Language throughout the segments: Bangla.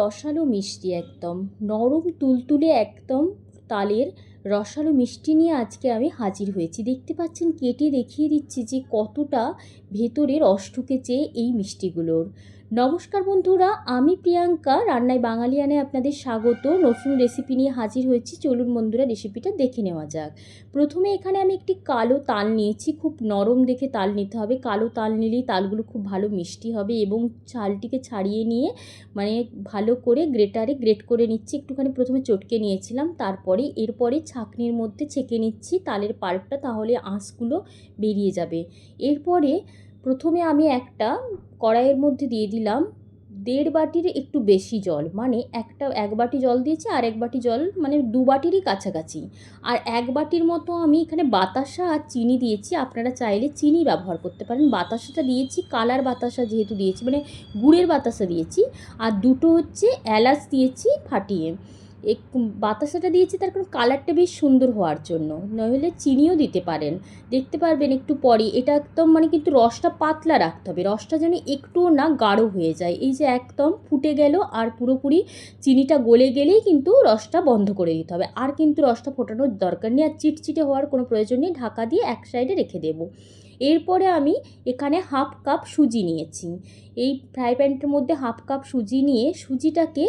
রসালো মিষ্টি একদম। নরম, তুলতুলে একদম তালের রসালো মিষ্টি নিয়ে আজকে আমি হাজির হয়েছি। দেখতে পাচ্ছেন, কেটে দেখিয়ে দিচ্ছি যে কতটা ভেতরের রস চেয়ে এই মিষ্টিগুলোর। নমস্কার বন্ধুরা, আমি প্রিয়াঙ্কা, রান্নায় বাঙালিয়ানে আপনাদের স্বাগত। নতুন রেসিপি নিয়ে হাজির হয়েছি। চলুন বন্ধুরা রেসিপিটা দেখে নেওয়া যাক। প্রথমে এখানে আমি একটি কালো তাল নিয়েছি। খুব নরম দেখে তাল নিতে হবে। কালো তাল নিলেই তালগুলো খুব ভালো মিষ্টি হবে এবং চালটিকে ছাড়িয়ে নিয়ে মানে ভালো করে গ্রেটারে গ্রেট করে নিচ্ছি। একটুখানি প্রথমে চটকে নিয়েছিলাম। তারপরে, এরপরে ছাঁকনির মধ্যে ছেঁকে নিচ্ছি। তালের পাল্পটা, তাহলে আঁশগুলো বেরিয়ে যাবে। এরপরে প্রথমে আমি একটা কড়াইয়ের মধ্যে দিয়ে দিলাম দেড় বাটির একটু বেশি জল মানে একটা, এক বাটি জল দিয়েছি আর এক বাটি জল মানে দু বাটিরই কাছাকাছি। আর এক বাটির মতো আমি এখানে বাতাসা আর চিনি দিয়েছি, আপনারা চাইলে চিনি ব্যবহার করতে পারেন। বাতাসাটা দিয়েছি, কালার বাতাসা যেহেতু দিয়েছি মানে গুড়ের বাতাসা দিয়েছি। আর দুটো হচ্ছে এলাচ দিয়েছি ফাটিয়ে। এক বাতাসাটা দিয়েছি, তার কারণ কালারটা বেশ সুন্দর হওয়ার জন্য। নইলে চিনিও দিতে পারেন। দেখতে পারবেন একটু পরে এটা একদম মানে কিন্তু রসটা পাতলা রাখতে হবে। রসটা যেন একটুও না গাঢ় হয়ে যায়। এই যে একদম ফুটে গেল আর পুরোপুরি চিনিটা গলে গেলেই কিন্তু রসটা বন্ধ করে দিতে হবে। আর কিন্তু রসটা ফোটানোর দরকার নেই। আর চিটচিটে হওয়ার কোনো প্রয়োজন নেই। ঢাকা দিয়ে এক সাইডে রেখে দেবো। এরপরে আমি এখানে হাফ কাপ সুজি নিয়েছি। এই ফ্রাই প্যানটার মধ্যে হাফ কাপ সুজি নিয়ে সুজিটাকে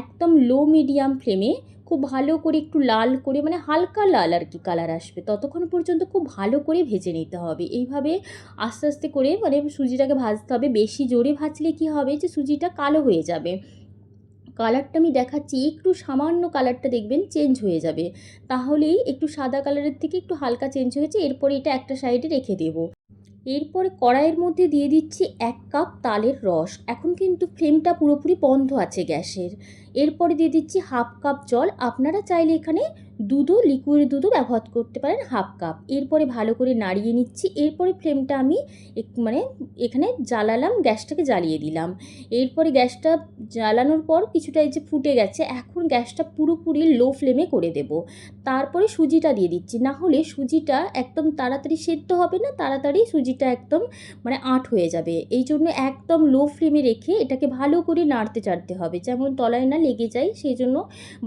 একদম লো মিডিয়াম ফ্লেমে খুব ভালো করে একটু লাল করে মানে হালকা লাল আর কি কালার আসবে, ততক্ষণ পর্যন্ত খুব ভালো করে ভেজে নিতে হবে। এইভাবে আস্তে আস্তে করে মানে সুজিটাকে ভাজতে হবে। বেশি জোরে ভাজলে কি হবে? যে সুজিটা কালো হয়ে যাবে। কালারটা আমি দেখাচ্ছি, একটু সামান্য কালারটা দেখবেন চেঞ্জ হয়ে যাবে। তাহলেই একটু সাদা কালারের থেকে একটু হালকা চেঞ্জ হয়েছে, এরপরে এটা একটা সাইডে রেখে দেব। এরপরে কড়াইয়ের মধ্যে দিয়ে দিচ্ছি এক কাপ তালের রস। এখন কিন্তু ফ্লেমটা পুরোপুরি বন্ধ আছে গ্যাসের। এরপরে দিয়ে দিচ্ছি হাফ কাপ জল। আপনারা চাইলে এখানে দুধও লিকুইড দুধও ব্যবহার করতে পারেন হাফ কাপ এরপরে ভালো করে নাড়িয়ে নিচ্ছি। এরপরে ফ্লেমটা আমি মানে এখানে জ্বালালাম, গ্যাসটাকে জ্বালিয়ে দিলাম। এরপরে গ্যাসটা জ্বালানোর পর কিছুটা এই যে ফুটে গেছে, এখন গ্যাসটা পুরোপুরি লো ফ্লেমে করে দেব। তারপরে সুজিটা দিয়ে দিচ্ছি। না হলে সুজিটা একদম তাড়াতাড়ি সেদ্ধ হবে না, তাড়াতাড়ি সুজিটা একদম মানে আট হয়ে যাবে। এই জন্য একদম লো ফ্লেমে রেখে এটাকে ভালো করে নাড়তে চাড়তে হবে। যেমন তলায় না লেগে যায়, সেই জন্য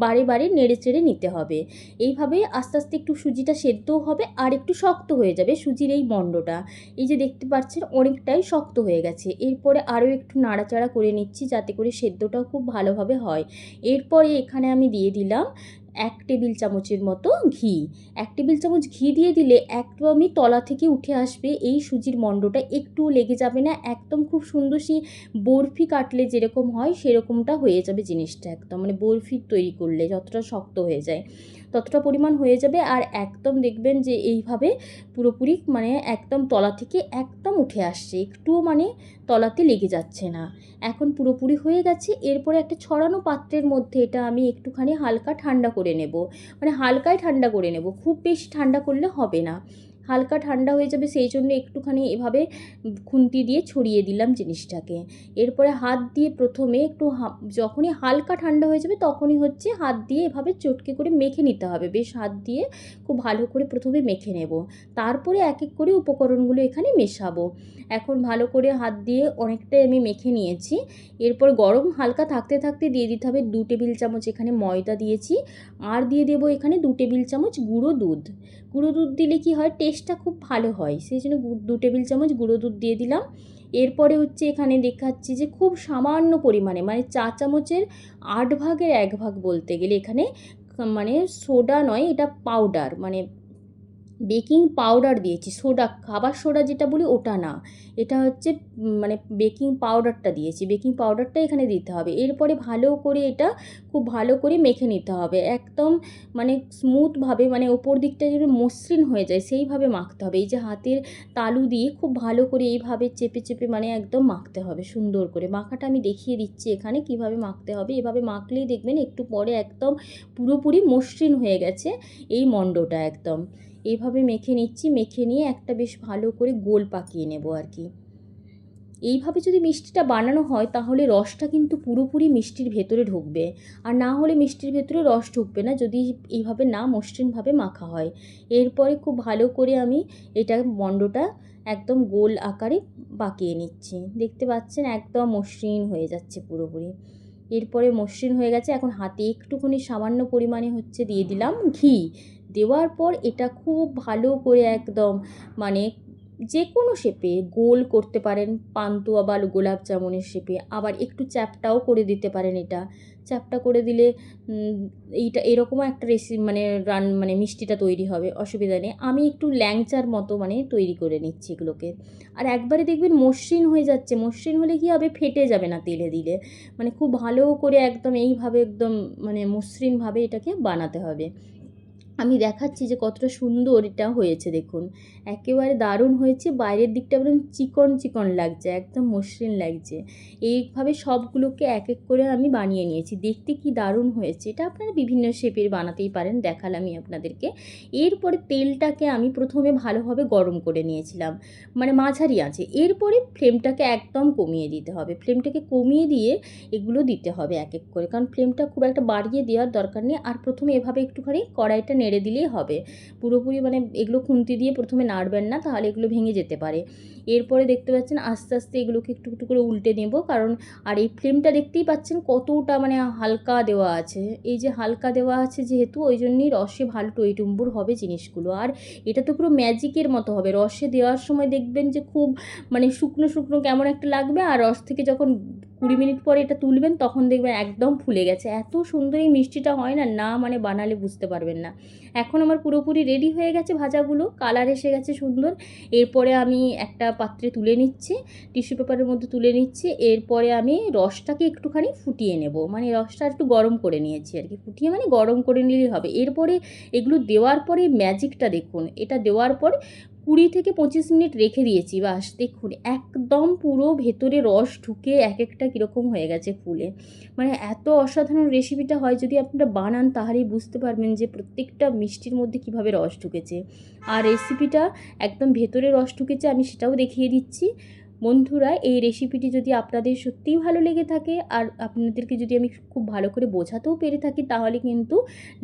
বারে বারে নেড়ে চেড়ে নিতে হবে। এইভাবে আস্তে আস্তে একটু সুজিটা সেদ্ধও হবে আর একটু শক্ত হয়ে যাবে সুজির এই মণ্ডটা এই যে দেখতে পাচ্ছেন অনেকটাই শক্ত হয়ে গেছে। এরপরে আরও একটু নাড়াচাড়া করে নিচ্ছি যাতে করে সেদ্ধটাও খুব ভালোভাবে হয়। এরপরে এখানে আমি দিয়ে দিলাম এক টেবিল চামচের মতো ঘি। এক টেবিল চামচ ঘি দিয়ে দিলে একদমই তলা থেকে উঠে আসবে। এই সুজির মণ্ডটা একটুও লেগে যাবে না। একদম খুব সুন্দর সেই বরফি কাটলে যেরকম হয়, সেরকমটা হয়ে যাবে জিনিসটা একদম। মানে বরফি তৈরি করলে যতটা শক্ত হয়ে যায়, ততটা পরিমাণ হয়ে যাবে। আর একদম দেখবেন যে এইভাবে পুরোপুরি মানে একদম তলা থেকে একদম উঠে আসছে। একটুও মানে তলাতে লেগে যাচ্ছে না। এখন পুরোপুরি হয়ে গেছে, এরপরে একটা ছড়ানো পাত্রের মধ্যে এটা আমি একটুখানি হালকা ঠান্ডা করে নেব। মানে হালকাই ঠান্ডা করে নেব, খুব বেশি ঠান্ডা করলে হবে না। হালকা ঠান্ডা হয়ে যাবে, সেই জন্য একটুখানি এভাবে খুন্তি দিয়ে ছড়িয়ে দিলাম জিনিসটাকে। এরপরে হাত দিয়ে প্রথমে একটু যখনই হালকা ঠান্ডা হয়ে যাবে তখনই হচ্ছে হাত দিয়ে এভাবে চটকে করে মেখে নিতে হবে। বেশ হাত দিয়ে খুব ভালো করে প্রথমে মেখে নেব। তারপরে এক এক করে উপকরণগুলো এখানে মেশাবো। এখন ভালো করে হাত দিয়ে অনেকটাই আমি মেখে নিয়েছি। এরপর গরম হালকা থাকতে থাকতে দিয়ে দিতে হবে দু টেবিল চামচ এখানে ময়দা দিয়েছি। আর দিয়ে দেবো এখানে দু টেবিল চামচ গুঁড়ো দুধ। গুঁড়ো দুধ দিলে কি হয়? টেস্টটা খুব ভালো হয়। সেই জন্য দু টেবিল চামচ গুঁড়ো দুধ দিয়ে দিলাম। এরপরে হচ্ছে এখানে দেখাচ্ছি যে খুব সামান্য পরিমাণে মানে চা চামচের আট ভাগের এক ভাগ বলতে গেলে এখানে মানে সোডা নয়, এটা পাউডার মানে বেকিং পাউডার দিয়েছি, সোডা, খাবার সোডা যেটা বলি ওটা না। এটা হচ্ছে মানে বেকিং পাউডারটা দিয়েছি। বেকিং পাউডারটা এখানে দিতে হবে। এরপরে ভালো করে এটা খুব ভালো করে মেখে নিতে হবে। একদম মানে স্মুথভাবে মানে ওপর দিকটা যেন মসৃণ হয়ে যায়, সেইভাবে মাখতে হবে। এই যে হাতের তালু দিয়ে খুব ভালো করে এইভাবে চেপে চেপে মানে একদম মাখতে হবে, সুন্দর করে। মাখাটা আমি দেখিয়ে দিচ্ছি এখানে কীভাবে মাখতে হবে। এভাবে মাখলেই দেখবেন একটু পরে একদম পুরোপুরি মসৃণ হয়ে গেছে এই মণ্ডটা একদম। এইভাবে মেখে নিচ্ছি, মেখে নিয়ে একটা বেশ ভালো করে গোল পাকিয়ে নেব আর কি। এইভাবে যদি মিষ্টিটা বানানো হয়, তাহলে রসটা কিন্তু পুরোপুরি মিষ্টির ভেতরে ঢুকবে। আর না হলে মিষ্টির ভেতরে রস ঢুকবে না, যদি এইভাবে না মসৃণভাবে মাখা হয়। এরপরে খুব ভালো করে আমি এটা মণ্ডটা একদম গোল আকারে বাঁকিয়ে নিচ্ছি। দেখতে পাচ্ছেন একদম মসৃণ হয়ে যাচ্ছে পুরোপুরি। এরপরে মসৃণ হয়ে গেছে। এখন হাতে একটুখানি সামান্য পরিমাণে হচ্ছে দিয়ে দিলাম ঘি। দেওয়ার পর এটা খুব ভালো করে একদম মানে যে কোনো শেপে গোল করতে পারেন, পান্তুয়া বা গোলাপ জামুনের শেপে আবার একটু চ্যাপটাও করে দিতে পারেন এটা। চ্যাপটা করে দিলে এইটা, এরকমও একটা রেসিপি মানে রান মানে মিষ্টিটা তৈরি হবে, অসুবিধা নেই। আমি একটু ল্যাংচার মতো মানে তৈরি করে নিচ্ছি এগুলোকে। আর একবারে দেখবেন মসৃণ হয়ে যাচ্ছে। মসৃণ হলে কী হবে? ফেটে যাবে না তেলে দিলে। মানে খুব ভালো করে একদম এইভাবে একদম মানে মসৃণভাবে এটাকে বানাতে হবে। আমি দেখাচ্ছি যে কতটা সুন্দর এটা হয়েছে, দেখুন। একেবারে দারুণ হয়েছে, বাইরের দিকটা একদম চিকন চিকন লাগছে, একদম মসৃণ লাগছে। এইভাবে সবগুলোকে এক এক করে আমি বানিয়ে নিয়েছি, দেখতে কি দারুণ হয়েছে, এটা আপনারা বিভিন্ন শেপের বানাতেই পারেন দেখালামই আপনাদেরকে। এরপরে তেলটাকে আমি প্রথমে ভালোভাবে গরম করে নিয়েছিলাম মানে মাঝারি আছে, এরপরে ফ্লেমটাকে একদম কমিয়ে দিতে হবে, ফ্লেমটাকে কমিয়ে দিয়ে এগুলো দিতে হবে এক এক করে, কারণ ফ্লেমটা খুব একটা বাড়িয়ে দেওয়ার দরকার নেই, আর প্রথমে এভাবে একটুখানি কড়াইটা নেড়ে দিলেই হবে। পুরোপুরি মানে এগুলো খুন্তি দিয়ে প্রথমে নাড়বেন না, তাহলে এগুলো ভেঙে যেতে পারে। এরপরে দেখতে পাচ্ছেন আস্তে আস্তে এগুলোকে একটু একটু করে উল্টে নেব, কারণ আর এই ফ্লেমটা দেখতেই পাচ্ছেন কতটা মানে হালকা দেওয়া আছে। এই যে হালকা দেওয়া আছে যেহেতু, ওই জন্যই রসে ভালো টইটুম্বুর হবে জিনিসগুলো। আর এটা তো পুরো ম্যাজিকের মতো হবে। রসে দেওয়ার সময় দেখবেন যে খুব মানে শুকনো শুকনো কেমন একটা লাগবে, আর রস থেকে যখন কুড়ি মিনিট পরে এটা তুলবেন, তখন দেখবেন একদম ফুলে গেছে। এত সুন্দর এই মিষ্টিটা হয় না না মানে বানালে বুঝতে পারবেন না। এখন আমার পুরোপুরি রেডি হয়ে গেছে ভাজাগুলো কালার এসে গেছে সুন্দর। এরপরে আমি একটা পাত্রে তুলে নিচ্ছি টিস্যু পেপারের মধ্যে তুলে নিচ্ছি। এরপরে আমি রসটাকে একটুখানি ফুটিয়ে নেব। মানে রসটা একটু গরম করে নিয়েছি আর কি। ফুটিয়ে মানে গরম করে নিলেই হবে। এরপরে এগুলো দেওয়ার পরে ম্যাজিকটা দেখুন। এটা দেওয়ার পর কুড়ি থেকে পঁচিশ মিনিট রেখে দিয়েছি, বাস। দেখুন, একদম পুরো ভেতরে রস ঢুকে এক একটা কীরকম হয়ে গেছে ফুলে। মানে এত অসাধারণ রেসিপিটা হয়, যদি আপনারা বানান তাহলেই বুঝতে পারবেন যে প্রত্যেকটা মিষ্টির মধ্যে কীভাবে রস ঢুকেছে। আর রেসিপিটা একদম ভেতরে রস ঢুকেছে, আমি সেটাও দেখিয়ে দিচ্ছি। বন্ধুরা, এই রেসিপিটি যদি আপনাদের সত্যিই ভালো লেগে থাকে আর আপনাদেরকে যদি আমি খুব ভালো করে বোঝাতেও পেরে থাকি, তাহলে কিন্তু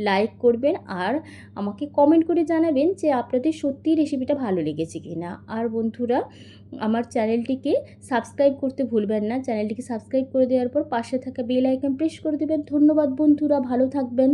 লাইক করবেন আর আমাকে কমেন্ট করে জানাবেন যে আপনাদের সত্যিই রেসিপিটা ভালো লেগেছে কি না আর বন্ধুরা, আমার চ্যানেলটিকে সাবস্ক্রাইব করতে ভুলবেন না। চ্যানেলটিকে সাবস্ক্রাইব করে দেওয়ার পর পাশে থাকা বেল আইকন প্রেস করে দেবেন। ধন্যবাদ বন্ধুরা, ভালো থাকবেন।